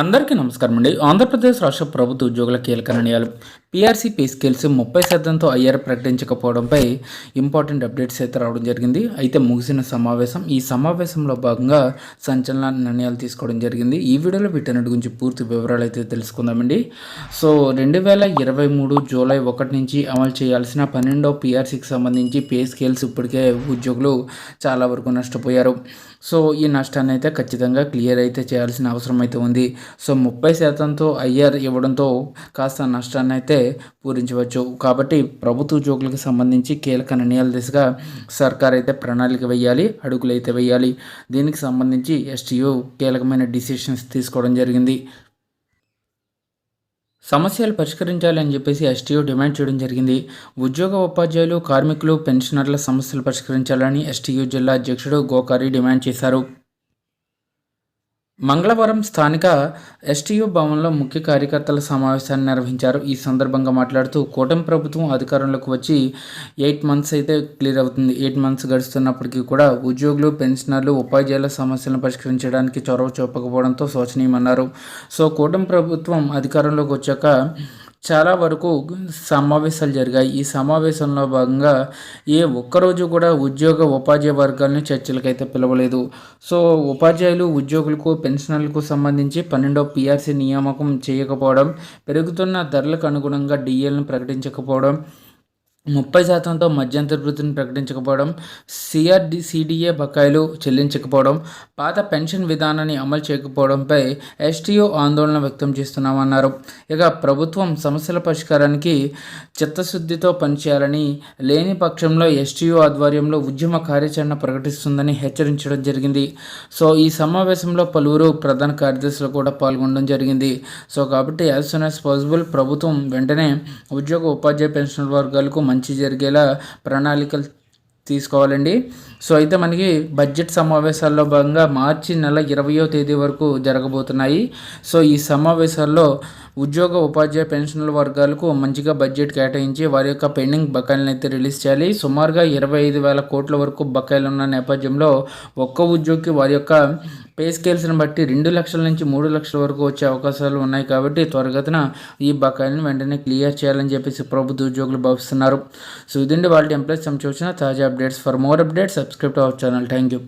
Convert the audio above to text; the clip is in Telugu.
అందరికీ నమస్కారం అండి. ఆంధ్రప్రదేశ్ రాష్ట్ర ప్రభుత్వ ఉద్యోగుల కీలక నిర్ణయాలు. పీఆర్సీ పే స్కేల్స్ ముప్పై శాతంతో అయ్యారు ప్రకటించకపోవడంపై ఇంపార్టెంట్ అప్డేట్స్ అయితే రావడం జరిగింది. అయితే ముగిసిన సమావేశం ఈ సమావేశంలో భాగంగా సంచలన నిర్ణయాలు తీసుకోవడం జరిగింది. ఈ వీడియోలో వీటన్నిటి గురించి పూర్తి వివరాలు అయితే తెలుసుకుందామండి. సో రెండు వేల ఇరవై మూడు జూలై ఒకటి నుంచి అమలు చేయాల్సిన పన్నెండో పీఆర్సీకి సంబంధించి పే స్కేల్స్ ఇప్పటికే ఉద్యోగులు చాలా వరకు నష్టపోయారు. సో ఈ నష్టాన్ని అయితే ఖచ్చితంగా క్లియర్ అయితే చేయాల్సిన అవసరం అయితే ఉంది. సో ముప్పై శాతంతో ఐఆర్ ఇవ్వడంతో కాస్త నష్టాన్ని అయితే పూరించవచ్చు. కాబట్టి ప్రభుత్వ ఉద్యోగులకు సంబంధించి కీలక నిర్ణయాల దిశగా సర్కార్ అయితే ప్రణాళిక వేయాలి అడుగులు అయితే వేయాలి. దీనికి సంబంధించి ఎస్టీయూ కీలకమైన డిసిషన్స్ తీసుకోవడం జరిగింది. సమస్యలు పరిష్కరించాలి అని చెప్పేసి ఎస్టీఓ డిమాండ్ చేయడం జరిగింది. ఉద్యోగ ఉపాధ్యాయులు కార్మికులు పెన్షనర్ల సమస్యలు పరిష్కరించాలని ఎస్టీయూ జిల్లా అధ్యక్షుడు గోకారి డిమాండ్ చేశారు. మంగళవారం స్థానిక ఎస్టీయూ భవన్లో ముఖ్య కార్యకర్తల సమావేశాన్ని నిర్వహించారు. ఈ సందర్భంగా మాట్లాడుతూ కూటమి ప్రభుత్వం అధికారంలోకి వచ్చి ఎయిట్ మంత్స్ అయితే క్లియర్ అవుతుంది. ఎయిట్ మంత్స్ గడుస్తున్నప్పటికీ కూడా ఉద్యోగులు పెన్షనర్లు ఉపాధ్యాయుల సమస్యలను పరిష్కరించడానికి చొరవ చూపకపోవడంతో శోచనీయమన్నారు. సో కూటమి ప్రభుత్వం అధికారంలోకి వచ్చాక చాలా వరకు సమావేశాలు జరిగాయి. ఈ సమావేశంలో భాగంగా ఏ ఒక్కరోజు కూడా ఉద్యోగ ఉపాధ్యాయ వర్గాలను చర్చలకైతే పిలవలేదు. సో ఉపాధ్యాయులు ఉద్యోగులకు పెన్షనర్లకు సంబంధించి పన్నెండో పిఆర్సీ నియామకం చేయకపోవడం పెరుగుతున్న ధరలకు అనుగుణంగా డిఎల్ను ప్రకటించకపోవడం ముప్పై శాతంతో మధ్యంతర వృత్తిని ప్రకటించకపోవడం సిఆర్డి సిడిఏ బకాయిలు చెల్లించకపోవడం పాత పెన్షన్ విధానాన్ని అమలు చేయకపోవడంపై ఎస్టీఓ ఆందోళన వ్యక్తం చేస్తున్నామన్నారు. ఇక ప్రభుత్వం సమస్యల పరిష్కారానికి చిత్తశుద్ధితో పనిచేయాలని లేని పక్షంలో ఎస్టీఓ ఆధ్వర్యంలో ఉద్యమ కార్యాచరణ ప్రకటిస్తుందని హెచ్చరించడం జరిగింది. సో ఈ సమావేశంలో పలువురు ప్రధాన కార్యదర్శులు కూడా పాల్గొనడం జరిగింది. సో కాబట్టి యాజ్ సూన్ యాజ్ పాసిబుల్ ప్రభుత్వం వెంటనే ఉద్యోగ ఉపాధ్యాయ పెన్షన్ వర్గాలకు మంచి జరిగేలా ప్రణాళికలు తీసుకోవాలండి. సో అయితే మనకి బడ్జెట్ సమావేశాల్లో భాగంగా మార్చి నెల ఇరవయో తేదీ వరకు జరగబోతున్నాయి. సో ఈ సమావేశాల్లో ఉద్యోగ ఉపాధ్యాయ పెన్షన్ల వర్గాలకు మంచిగా బడ్జెట్ కేటాయించి వారి యొక్క పెండింగ్ బకాయిలను అయితే రిలీజ్ చేయాలి. సుమారుగా ఇరవై ఐదు వేల కోట్ల వరకు బకాయిలు ఉన్న నేపథ్యంలో ఒక్క ఉద్యోగికి వారి యొక్క పే స్కేల్స్ని బట్టి రెండు లక్షల నుంచి మూడు లక్షల వరకు వచ్చే అవకాశాలు ఉన్నాయి కాబట్టి త్వరగతిన ఈ బకాయిలను వెంటనే క్లియర్ చేయాలని చెప్పేసి ప్రభుత్వ ఉద్యోగులు భావిస్తున్నారు. సో ఇదండి వాళ్ళ ఎంప్లాయీస్ సంబంధించిన తాజా updates. For more updates subscribe to our channel. Thank you